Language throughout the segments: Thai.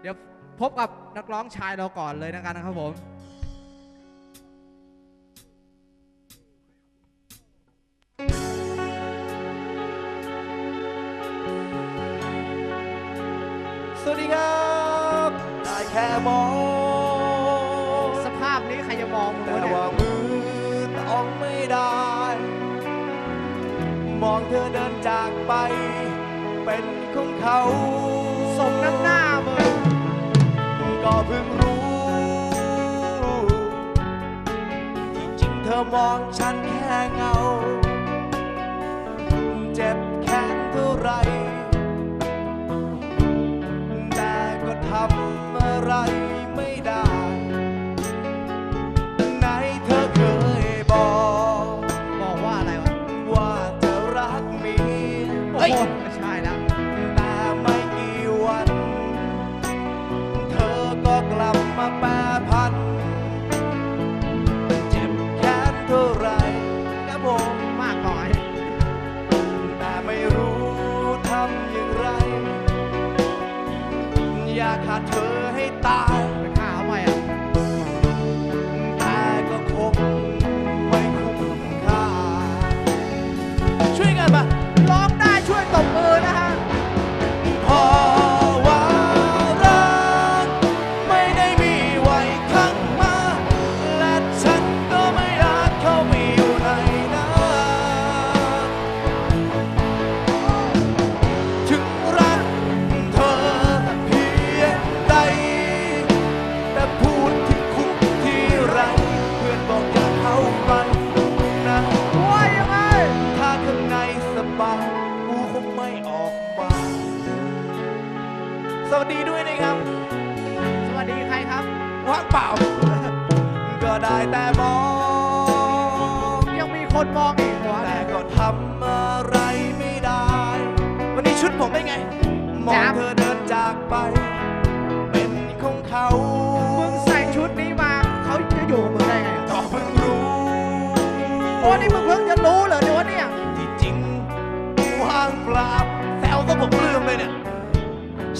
เดี๋ยวพบกับนักร้องชายเราก่อนเลยนะกันนะครับผมสวัสดีครับได้แค่มองสภาพนี้ใครจะมองมึงแต่วะเนี่ยว่ามือต้องไม่ได้ มองเธอเดินจากไป เป็นของเขา ฉัน ขาดเธอให้ตาย ในสบายกูคงไม่ออกมาสวัสดีด้วยนะครับ สวัสดีใครครับว่างเปล่า ก็ได้แต่มอง ยังมีคนมองอีกเหรอแต่เนี่ยก็ทำอะไรไม่ได้ วันนี้ชุดผมเป็นไง มองจ๊บเธอเดินจากไป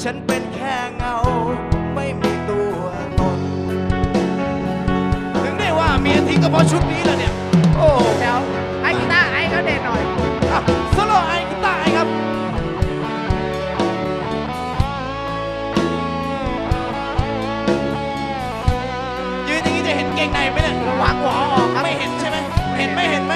ฉันเป็นแค่เงา ไม่มีตัวตน ถึงได้ว่าเมียทิ้งก็เพราะชุดนี้แหละเนี่ย โอ้เดี๋ยวไอ้กีตาร์ไอ้เขาเด่นหน่อย อะสโลว์ไอกีตาร์ไอครับยืนอย่างนี้จะเห็นเกงในไหมเนี่ย ระวังหัวออกครับ ไม่เห็นใช่ไหม เห็นไหมเห็นไหม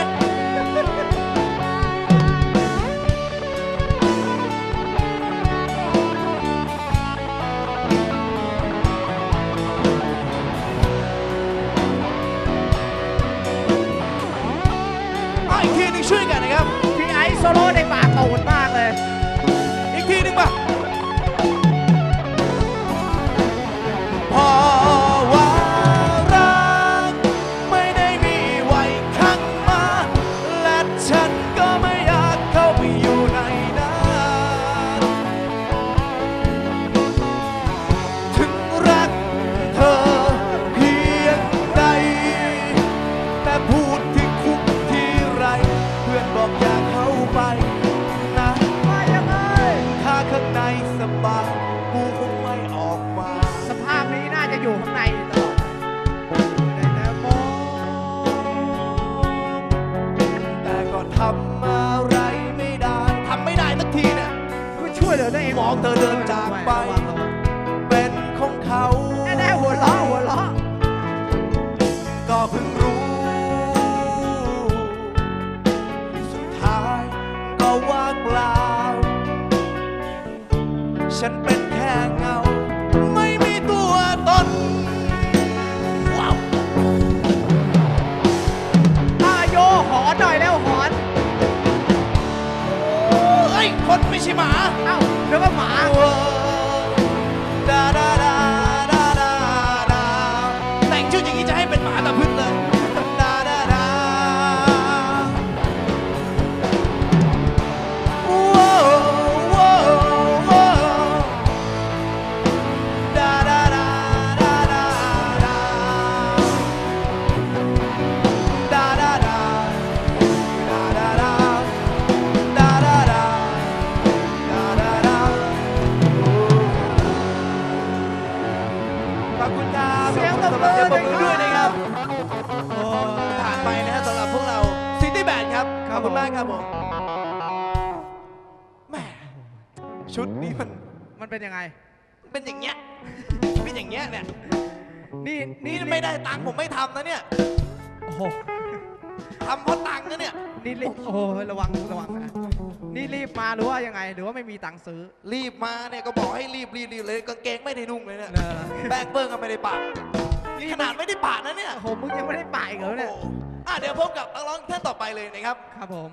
ในสบายกูคงไม่ออกมา สภาพนี้น่าจะอยู่ข้างในตลอดได้แต่มองแต่ก็ทำอะไรไม่ได้ทำไม่ได้สักทีเนี่ยก็ช่วยเหลือตัวเองมองเธอเดินจากไป คนไม่ใช่หมา เอ้าเดี๋ยวก็หมาดา มากครับผมแหมชุดนี้มันมันเป็นยังไง เป็นอย่างเงี้ย เป็นอย่างเงี้ยเนี่ย นี่นี่ไม่ได้ตังค์ผมไม่ทำนะเนี่ยโอ้โหทำเพราะตังค์นะเนี่ย นี่รีบโอ้โหระวังระวังนะนี่รีบมาหรือว่ายังไง หรือว่าไม่มีตังค์ซื้อรีบมาเนี่ยก็บอกให้รีบรีบรีบเลยกางเกงไม่ได้นุ่งเลยเนี่ยเนอะแบงเบิ้งก็ไม่ได้ปะนี่ขนาดไม่ได้ปะนะเนี่ยโอ้โหมึงยังไม่ได้ไปอีกเหรอเนี่ย โอ้โห อะเดี๋ยวพบกับนักร้องท่านต่อไปเลยนะครับ ครับผม